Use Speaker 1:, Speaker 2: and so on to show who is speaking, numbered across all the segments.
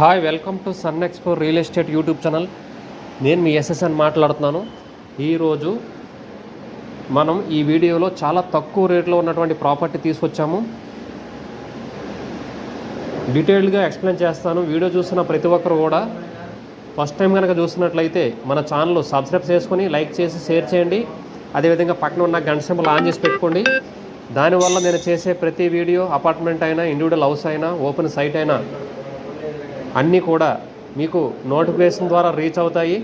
Speaker 1: Hi welcome to sun expo real estate YouTube channel నేను మీ SSN మాట్లాడుతున్నాను. ఈరోజు మనం ఈ వీడియోలో చాలా తక్కువ రేట్లో ఉన్నటువంటి ప్రాపర్టీ తీసుకొచ్చాము. డీటెయిల్డ్గా ఎక్స్ప్లెయిన్ చేస్తాను. వీడియో చూస్తున్న ప్రతి ఒక్కరు కూడా ఫస్ట్ టైం కనుక చూస్తున్నట్లయితే మన ఛానల్ సబ్స్క్రైబ్ చేసుకొని లైక్ చేసి షేర్ చేయండి. అదేవిధంగా పక్కన ఉన్న గంట సింబల్ ఆన్ చేసి పెట్టుకోండి. దానివల్ల నేను చేసే ప్రతి వీడియో అపార్ట్మెంట్ అయినా ఇండివిజువల్ హౌస్ అయినా ఓపెన్ సైట్ అయినా అన్నీ కూడా మీకు నోటిఫికేషన్ ద్వారా రీచ్ అవుతాయి.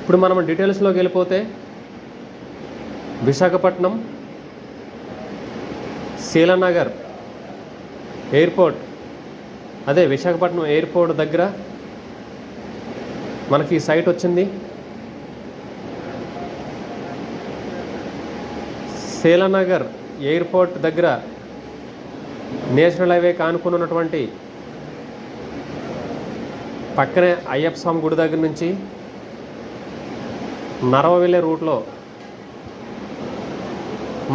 Speaker 1: ఇప్పుడు మనం డీటెయిల్స్లోకి వెళ్ళిపోతే విశాఖపట్నం శీలానగర్ ఎయిర్పోర్ట్. అదే విశాఖపట్నం ఎయిర్పోర్ట్ దగ్గర మనకి ఈ సైట్ వచ్చింది. శీలానగర్ ఎయిర్పోర్ట్ దగ్గర నేషనల్ హైవే కానుకుని ఉన్నటువంటి పక్కనే అయ్యప్ప స్వామి గుడి దగ్గర నుంచి నరవ వెళ్ళే రూట్లో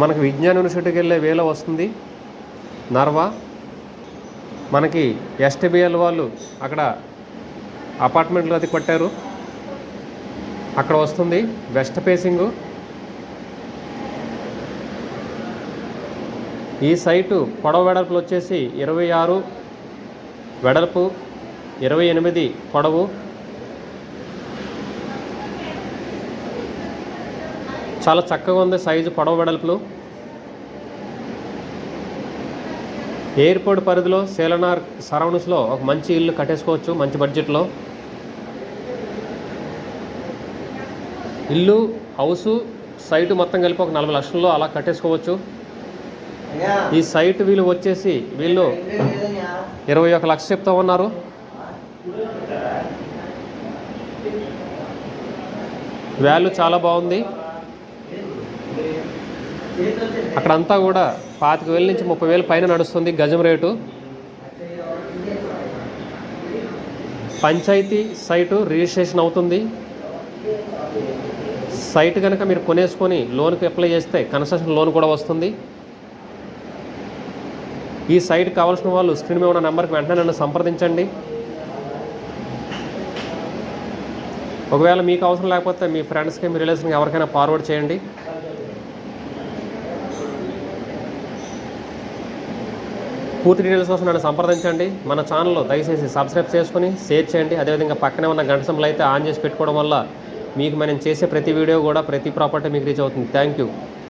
Speaker 1: మనకు విజ్ఞాన యూనివర్సిటీకి వెళ్ళే వేళ వస్తుంది. నర్వ మనకి ఎస్టీబీఎల్ వాళ్ళు అక్కడ అపార్ట్మెంట్లు అది కొట్టారు అక్కడ వస్తుంది వెస్ట్ ఫేసింగు. ఈ సైటు పొడవ వెడల్పులు వచ్చేసి ఇరవై ఆరు వెడల్పు ఇరవై ఎనిమిది పొడవు. చాలా చక్కగా ఉంది సైజు పొడవ వెడల్పులు. ఎయిర్పోర్ట్ పరిధిలో సేలనార్ సరౌండ్స్లో ఒక మంచి ఇల్లు కట్టేసుకోవచ్చు మంచి బడ్జెట్లో. ఇల్లు హౌసు సైటు మొత్తం కలిపి ఒక నలభై లక్షల్లో అలా కట్టేసుకోవచ్చు. ఈ సైట్ వీళ్ళు వచ్చేసి వీళ్ళు ఇరవై ఒక లక్ష చెప్తా ఉన్నారు. వాల్యూ చాలా బాగుంది. అక్కడంతా కూడా పాతిక వేల నుంచి ముప్పై వేల పైన నడుస్తుంది గజం రేటు. పంచాయతీ సైటు రిజిస్ట్రేషన్ అవుతుంది. సైట్ కనుక మీరు కొనేసుకొని లోన్కి అప్లై చేస్తే కన్స్ట్రక్షన్ లోన్ కూడా వస్తుంది. ఈ సైట్ కావాల్సిన వాళ్ళు స్క్రీన్ మీద ఉన్న నెంబర్కి వెంటనే నన్ను సంప్రదించండి. ఒకవేళ మీకు అవసరం లేకపోతే మీ ఫ్రెండ్స్కి మీ రిలేషన్కి ఎవరికైనా ఫార్వర్డ్ చేయండి. పూర్తి డీటెయిల్స్ కోసం నన్ను సంప్రదించండి. మన ఛానల్లో దయచేసి సబ్స్క్రైబ్ చేసుకుని షేర్ చేయండి. అదేవిధంగా పక్కనే ఉన్న గంట అయితే ఆన్ చేసి పెట్టుకోవడం వల్ల మీకు మనం చేసే ప్రతి వీడియో కూడా ప్రతి ప్రాపర్టీ మీకు రీచ్ అవుతుంది. Thank you.